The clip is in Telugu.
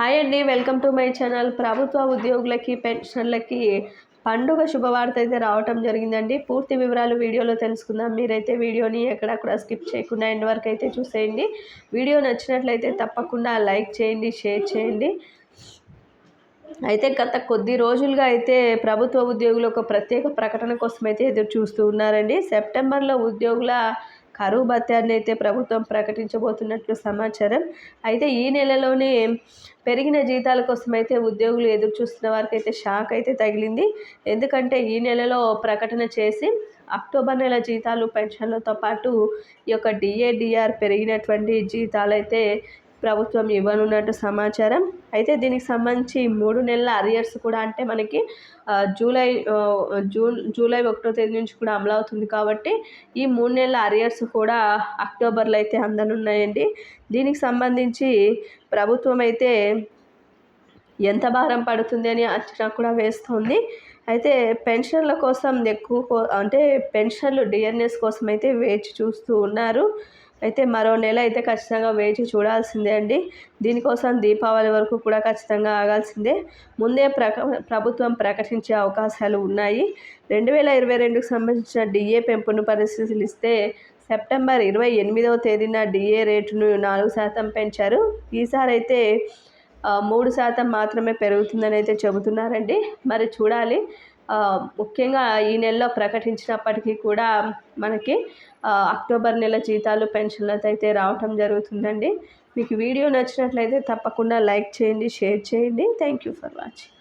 హాయ్ అండి వెల్కమ్ టు మై ఛానల్. ప్రభుత్వ ఉద్యోగులకి పెన్షన్లకి పండుగ శుభవార్త అయితే రావటం జరిగిందండి. పూర్తి వివరాలు వీడియోలో తెలుసుకుందాం. మీరైతే వీడియోని ఎక్కడ కూడా స్కిప్ చేయకుండా ఎండ్ వరకు అయితే చూసేయండి. వీడియో నచ్చినట్లయితే తప్పకుండా లైక్ చేయండి షేర్ చేయండి. అయితే గత కొద్ది రోజులుగా అయితే ప్రభుత్వ ఉద్యోగులు ఒక ప్రత్యేక ప్రకటన కోసం అయితే ఎదురు చూస్తూ ఉన్నారండి. సెప్టెంబర్లో ఉద్యోగుల కరువు భత్యాన్ని అయితే ప్రభుత్వం ప్రకటించబోతున్నట్లు సమాచారం. అయితే ఈ నెలలోనే పెరిగిన జీతాల కోసం అయితే ఉద్యోగులు ఎదురు చూస్తున్న వారికి అయితే షాక్ అయితే తగిలింది. ఎందుకంటే ఈ నెలలో ప్రకటన చేసి అక్టోబర్ నెల జీతాలు పెన్షన్లతో పాటు ఈ యొక్క డిఏడిఆర్ పెరిగినటువంటి జీతాలు అయితే ప్రభుత్వం ఇవ్వనున్నట్టు సమాచారం. అయితే దీనికి సంబంధించి మూడు నెలల అరియర్స్ కూడా అంటే మనకి జూలై జూన్ జూలై ఒకటో తేదీ నుంచి కూడా అమలు అవుతుంది కాబట్టి ఈ మూడు నెలల అరియర్స్ కూడా అక్టోబర్లో అయితే అందనున్నాయండి. దీనికి సంబంధించి ప్రభుత్వం అయితే ఎంత భారం పడుతుంది అని అంచనా కూడా వేస్తుంది. అయితే పెన్షన్ల కోసం ఎక్కువ అంటే పెన్షన్లు డిఎన్ఎస్ కోసం అయితే వేచి చూస్తూ ఉన్నారు. అయితే మరో నెల అయితే ఖచ్చితంగా వేచి చూడాల్సిందే అండి. దీనికోసం దీపావళి వరకు కూడా ఖచ్చితంగా ఆగాల్సిందే. ముందే ప్రక ప్రభుత్వం ప్రకటించే అవకాశాలు ఉన్నాయి. రెండు వేల ఇరవై రెండుకు సంబంధించిన డిఏ పెంపును పరిశీలిస్తే సెప్టెంబర్ ఇరవై ఎనిమిదవ తేదీన డిఏ రేటును నాలుగు శాతం పెంచారు. ఈసారి అయితే మూడు శాతం మాత్రమే పెరుగుతుందని అయితే చెబుతున్నారండి. మరి చూడాలి. ముఖ్యంగా ఈ నెలలో ప్రకటించినప్పటికీ కూడా మనకి అక్టోబర్ నెల జీతాలు పెన్షన్లతో అయితే రావటం జరుగుతుందండి. మీకు వీడియో నచ్చినట్లయితే తప్పకుండా లైక్ చేయండి షేర్ చేయండి. Thank you for watching